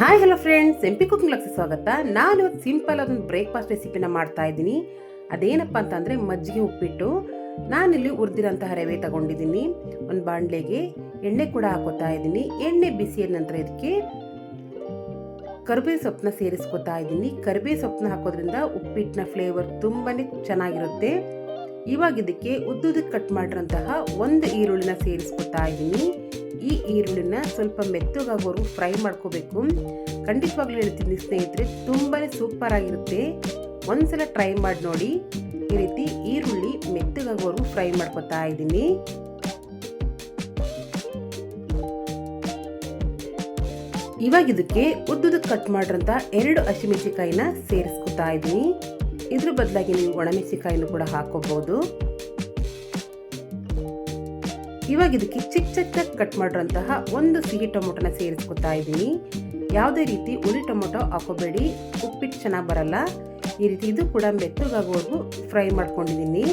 Hi hello friends MP cooking lux ಸ್ವಾಗತ. ನಾನು simple ಅದೊಂದು ಬ್ರೇಕ್ಫಾಸ್ಟ್ ರೆಸಿಪಿನ ಮಾಡ್ತಾ ಇದ್ದೀನಿ. ಅದೇನಪ್ಪ ಅಂತಂದರೆ ಮಜ್ಜಿಗೆ ಉಪ್ಪಿಟ್ಟು. ನಾನಿಲ್ಲಿ ಹುರಿದಿರೋಂತಹ ರವೆ ತಗೊಂಡಿದ್ದೀನಿ. ಒಂದು ಬಾಣಲೆಗೆ ಎಣ್ಣೆ ಕೂಡ ಹಾಕೋತಾ ಇದ್ದೀನಿ. ಎಣ್ಣೆ ಬಿಸಿಯ ನಂತರ ಇದಕ್ಕೆ ಕರಿಬೇವು ಸೊಪ್ಪನ್ನ ಸೇರಿಸ್ಕೊತಾ ಇದ್ದೀನಿ. ಕರಿಬೇವು ಸೊಪ್ಪನ್ನ ಹಾಕೋದ್ರಿಂದ ಉಪ್ಪಿಟ್ಟಿನ ಫ್ಲೇವರ್ ತುಂಬಾ ಚೆನ್ನಾಗಿರುತ್ತೆ. ಇವಾಗ ಇದಕ್ಕೆ ಉದ್ದುದಕ್ಕೆ ಕಟ್ ಮಾಡಿರೋಂತಹ ಒಂದು ಈರುಳ್ಳಿನ ಸೇರಿಸ್ಕೊತಾ ಇದ್ದೀನಿ. ಈ ಈರುಳ್ಳಿನ ಸ್ವಲ್ಪ ಮೆತ್ತಗಾಗೋರು ಫ್ರೈ ಮಾಡ್ಕೋಬೇಕು. ಖಂಡಿತವಾಗ್ಲೂ ಹೇಳ್ತೀನಿ ಸ್ನೇಹಿತರೆ ತುಂಬಾ ಸೂಪರ್ ಆಗಿರುತ್ತೆ. ಒಂದ್ಸಲ ಟ್ರೈ ಮಾಡಿ ನೋಡಿ. ಈ ರೀತಿ ಈರುಳ್ಳಿ ಮೆತ್ತಗಾಗೋರು ಫ್ರೈ ಮಾಡ್ಕೊತಾ ಇದ್ದೀನಿ. ಇವಾಗ ಇದಕ್ಕೆ ಉದ್ದುದ ಕಟ್ ಮಾಡಿರೋಂಥ ಎರಡು ಹಸಿಮೆಣಸಿಕಾಯಿನ ಸೇರಿಸ್ಕೊತಾ ಇದ್ದೀನಿ. ಇದ್ರ ಬದಲಾಗಿ ನೀವು ಒಣಮೆಣಸಿಕಾಯಿನೂ ಕೂಡ ಹಾಕೋಬಹುದು ಇವಾಗ ಇದಕ್ಕೆ ಚಿಕ್ಕ ಚಿಕ್ಕ ಕಟ್ ಮಾಡಿರೋಂತಹ ಒಂದು ಸಿಹಿ ಟೊಮೊಟೊನ ಸೇರಿಸ್ಕೊತಾ ಇದ್ದೀನಿ ಯಾವುದೇ ರೀತಿ ಉಳಿ ಟೊಮೊಟೊ ಹಾಕೋಬೇಡಿ, ಉಪ್ಪಿಟ್ಟು ಚೆನ್ನಾಗಿ ಬರಲ್ಲ. ಈ ರೀತಿ ಇದು ಕೂಡ ಮೆತ್ತಗಾಗೋವರೆಗೂ ಫ್ರೈ ಮಾಡ್ಕೊಂಡಿದ್ದೀನಿ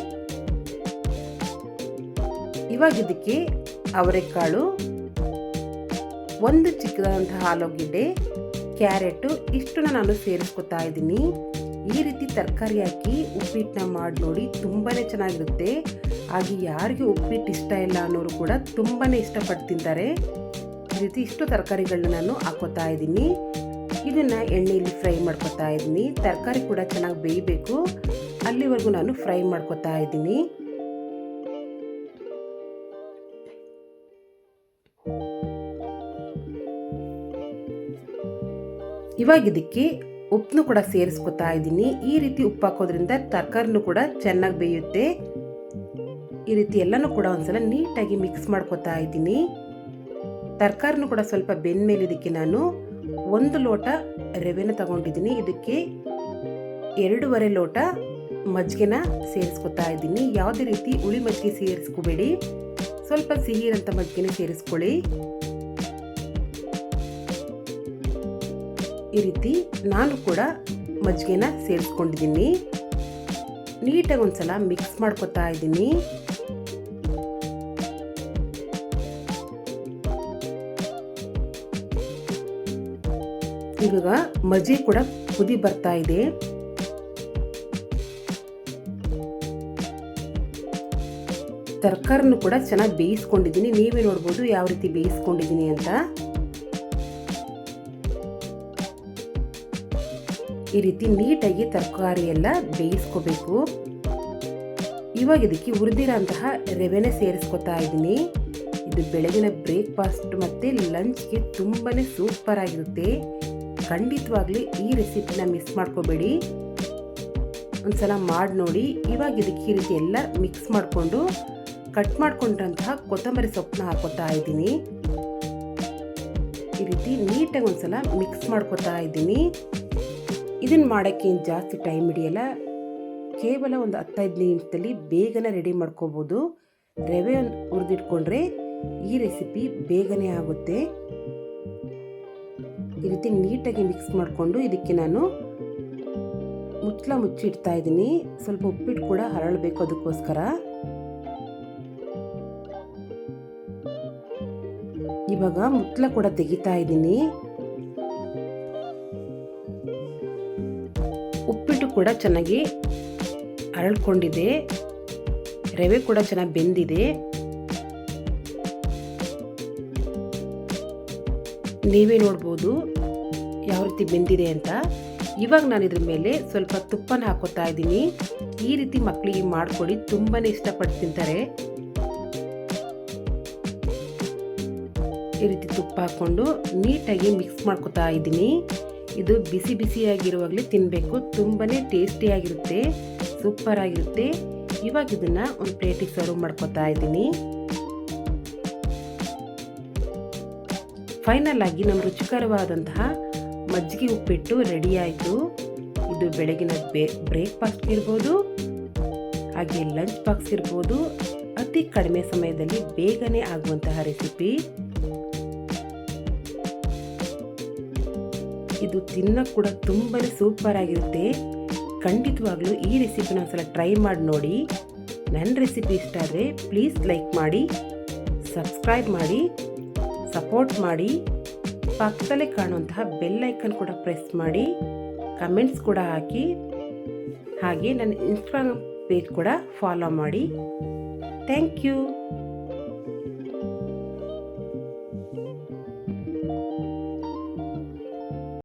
ಇವಾಗ ಇದಕ್ಕೆ ಅವರೆಕಾಳು, ಒಂದು ಚಿಕ್ಕದಾದಂತಹ ಆಲೂಗೆಡ್ಡೆ ಕ್ಯಾರೆಟು, ಇಷ್ಟನ್ನ ನಾನು ಸೇರಿಸ್ಕೊತಾ ಇದ್ದೀನಿ ಈ ರೀತಿ ತರಕಾರಿ ಹಾಕಿ ಉಪ್ಪಿಟ್ಟನ್ನ ಮಾಡಿ ನೋಡಿ ತುಂಬಾ ಚೆನ್ನಾಗಿರುತ್ತೆ. ಹಾಗೆ ಯಾರಿಗೆ ಉಪ್ಪಿಟ್ಟು ಇಷ್ಟ ಇಲ್ಲ ಅನ್ನೋರು ಕೂಡ ತುಂಬಾ ಇಷ್ಟಪಟ್ಟು ತಿಂತಾರೆ. ಈ ರೀತಿ ಇಷ್ಟು ತರಕಾರಿಗಳನ್ನ ನಾನು ಹಾಕೋತಾ ಇದ್ದೀನಿ. ಇದನ್ನು ಎಣ್ಣೆಯಲ್ಲಿ ಫ್ರೈ ಮಾಡ್ಕೊತಾ ಇದ್ದೀನಿ. ತರಕಾರಿ ಕೂಡ ಚೆನ್ನಾಗಿ ಬೇಯಬೇಕು. ಅಲ್ಲಿವರೆಗೂ ನಾನು ಫ್ರೈ ಮಾಡ್ಕೊತಾ ಇದ್ದೀನಿ. ಇವಾಗ ಇದಕ್ಕೆ ಉಪ್ಪನ್ನು ಕೂಡ ಸೇರಿಸ್ಕೊತಾ ಇದ್ದೀನಿ. ಈ ರೀತಿ ಉಪ್ಪು ಹಾಕೋದ್ರಿಂದ ತರಕಾರಿನೂ ಕೂಡ ಚೆನ್ನಾಗಿ ಬೇಯುತ್ತೆ. ಈ ರೀತಿ ಎಲ್ಲನೂ ಕೂಡ ಒಂದ್ಸಲ ನೀಟಾಗಿ ಮಿಕ್ಸ್ ಮಾಡ್ಕೊತಾ ಇದ್ದೀನಿ. ತರಕಾರಿನೂ ಕೂಡ ಸ್ವಲ್ಪ ಬೆಂದ್ಮೇಲೆ ಇದಕ್ಕೆ ನಾನು ಒಂದು ಲೋಟ ರವೆನ ತಗೊಂಡಿದ್ದೀನಿ. ಇದಕ್ಕೆ ಎರಡೂವರೆ ಲೋಟ ಮಜ್ಜಿಗೆನ ಸೇರಿಸ್ಕೊತಾ ಇದ್ದೀನಿ. ಯಾವುದೇ ರೀತಿ ಹುಳಿ ಮಜ್ಜಿಗೆ ಸೇರಿಸ್ಕೋಬೇಡಿ. ಸ್ವಲ್ಪ ಸಿಹಿ ಇರೋಂಥ ಮಜ್ಜಿಗೆನ ಸೇರಿಸ್ಕೊಳ್ಳಿ. ಈ ರೀತಿ ನಾನು ಕೂಡ ಮಜ್ಜಿಗೆನ ಸೇರಿಸ್ಕೊಂಡಿದ್ದೀನಿ. ನೀಟಾಗಿ ಒಂದ್ಸಲ ಮಿಕ್ಸ್ ಮಾಡ್ಕೊತಾ ಇದ್ದೀನಿ. ಇವಾಗ ಮಜ್ಜಿಗೆ ಕೂಡ ಕುದಿ ಬರ್ತಾ ಇದೆ. ತರಕಾರಿನೂ ಕೂಡ ಚೆನ್ನಾಗಿ ಬೇಯಿಸ್ಕೊಂಡಿದ್ದೀನಿ. ನೀವೇ ನೋಡ್ಬೋದು ಯಾವ ರೀತಿ ಬೇಯಿಸ್ಕೊಂಡಿದ್ದೀನಿ ಅಂತ. ಈ ರೀತಿ ನೀಟಾಗಿ ತರಕಾರಿ ಎಲ್ಲ ಬೇಯಿಸ್ಕೋಬೇಕು. ಇವಾಗ ಇದಕ್ಕೆ ಹುರಿದಿರೋಂತಹ ರೆವೆನೆ ಸೇರಿಸ್ಕೊತಾ ಇದ್ದೀನಿ. ಇದು ಬೆಳಗಿನ ಬ್ರೇಕ್ಫಾಸ್ಟ್ ಮತ್ತು ಲಂಚ್ಗೆ ತುಂಬಾ ಸೂಪರ್ ಆಗಿರುತ್ತೆ. ಖಂಡಿತವಾಗ್ಲೂ ಈ ರೆಸಿಪಿನ ಮಿಸ್ ಮಾಡ್ಕೋಬೇಡಿ. ಒಂದ್ಸಲ ಮಾಡಿ ನೋಡಿ. ಇವಾಗ ಇದಕ್ಕೆ ಈ ರೀತಿ ಎಲ್ಲ ಮಿಕ್ಸ್ ಮಾಡಿಕೊಂಡು ಕಟ್ ಮಾಡಿಕೊಂಡಂತಹ ಕೊತ್ತಂಬರಿ ಸೊಪ್ಪನ್ನ ಹಾಕೋತಾ ಇದ್ದೀನಿ. ಈ ರೀತಿ ನೀಟಾಗಿ ಒಂದ್ಸಲ ಮಿಕ್ಸ್ ಮಾಡ್ಕೋತಾ ಇದ್ದೀನಿ. ಇದನ್ನು ಮಾಡೋಕ್ಕೆ ಏನು ಜಾಸ್ತಿ ಟೈಮ್ ಹಿಡಿಯಲ್ಲ? ಕೇವಲ ಒಂದು ಹತ್ತೈದು ನಿಮಿಷದಲ್ಲಿ ಬೇಗನೆ ರೆಡಿ ಮಾಡ್ಕೋಬೋದು. ರವೆ ಹುರಿದಿಟ್ಕೊಂಡ್ರೆ ಈ ರೆಸಿಪಿ ಬೇಗನೆ ಆಗುತ್ತೆ. ಈ ರೀತಿ ನೀಟಾಗಿ ಮಿಕ್ಸ್ ಮಾಡಿಕೊಂಡು ಇದಕ್ಕೆ ನಾನು ಮುಚ್ಚಲ ಮುಚ್ಚಿಡ್ತಾ ಇದ್ದೀನಿ. ಸ್ವಲ್ಪ ಉಪ್ಪಿಟ್ಟು ಕೂಡ ಹರಳಬೇಕು ಅದಕ್ಕೋಸ್ಕರ. ಇವಾಗ ಮುಚ್ಚಲ ಕೂಡ ತೆಗಿತಾ ಇದ್ದೀನಿ. ಉಪ್ಪಿಟ್ಟು ಕೂಡ ಚೆನ್ನಾಗಿ ಅರಳ್ಕೊಂಡಿದೆ. ರವೆ ಕೂಡ ಚೆನ್ನಾಗಿ ಬೆಂದಿದೆ. ನೀವೇ ನೋಡ್ಬೋದು ಯಾವ ರೀತಿ ಬೆಂದಿದೆ ಅಂತ. ಇವಾಗ ನಾನು ಇದ್ರ ಮೇಲೆ ಸ್ವಲ್ಪ ತುಪ್ಪನ ಹಾಕೋತಾ ಇದ್ದೀನಿ. ಈ ರೀತಿ ಮಕ್ಕಳಿಗೆ ಮಾಡಿಕೊಡಿ ತುಂಬಾ ಇಷ್ಟಪಟ್ಟು ತಿಂತಾರೆ. ಈ ರೀತಿ ತುಪ್ಪ ಹಾಕ್ಕೊಂಡು ನೀಟಾಗಿ ಮಿಕ್ಸ್ ಮಾಡ್ಕೋತಾ ಇದ್ದೀನಿ. ಇದು ಬಿಸಿ ಬಿಸಿಯಾಗಿರುವಾಗಲೇ ತಿನ್ನಬೇಕು ತುಂಬಾ ಟೇಸ್ಟಿಯಾಗಿರುತ್ತೆ ಸೂಪರ್ ಆಗಿರುತ್ತೆ ಇವಾಗ ಇದನ್ನು ಒಂದು ಪ್ಲೇಟಿಗೆ ಸರ್ವ್ ಮಾಡ್ಕೊತಾ ಇದ್ದೀನಿ. ಫೈನಲ್ ಆಗಿ ನಮ್ಮ ರುಚಿಕರವಾದಂತಹ ಮಜ್ಜಿಗೆ ಉಪ್ಪಿಟ್ಟು ರೆಡಿ ಆಯಿತು. ಇದು ಬೆಳಗಿನ ಬೇ, ಬ್ರೇಕ್ಫಾಸ್ಟ್ ಇರ್ಬೋದು, ಹಾಗೆ ಲಂಚ್ ಬಾಕ್ಸ್ ಇರ್ಬೋದು. ಅತಿ ಕಡಿಮೆ ಸಮಯದಲ್ಲಿ ಬೇಗನೆ ಆಗುವಂತಹ ರೆಸಿಪಿ. ಇದು ತಿನ್ನೋಕ್ಕೆ ಕೂಡ ತುಂಬಾ ಸೂಪರ್ ಆಗಿರುತ್ತೆ. ಖಂಡಿತವಾಗ್ಲೂ ಈ ರೆಸಿಪಿನ ಒಂದ್ಸಲ ಟ್ರೈ ಮಾಡಿ ನೋಡಿ. ನನ್ನ ರೆಸಿಪಿ ಇಷ್ಟ ಆದರೆ ಪ್ಲೀಸ್ ಲೈಕ್ ಮಾಡಿ ಸಬ್ಸ್ಕ್ರೈಬ್ ಮಾಡಿ ಸಪೋರ್ಟ್ ಮಾಡಿ, ಪಕ್ಕದಲ್ಲೇ ಕಾಣುವಂತಹ ಬೆಲ್ ಐಕನ್ ಕೂಡ ಪ್ರೆಸ್ ಮಾಡಿ ಕಮೆಂಟ್ಸ್ ಕೂಡ ಹಾಕಿ, ಹಾಗೆ ನನ್ನ ಇನ್ಸ್ಟಾಗ್ರಾಮ್ ಪೇಜ್ ಕೂಡ ಫಾಲೋ ಮಾಡಿ. Thank you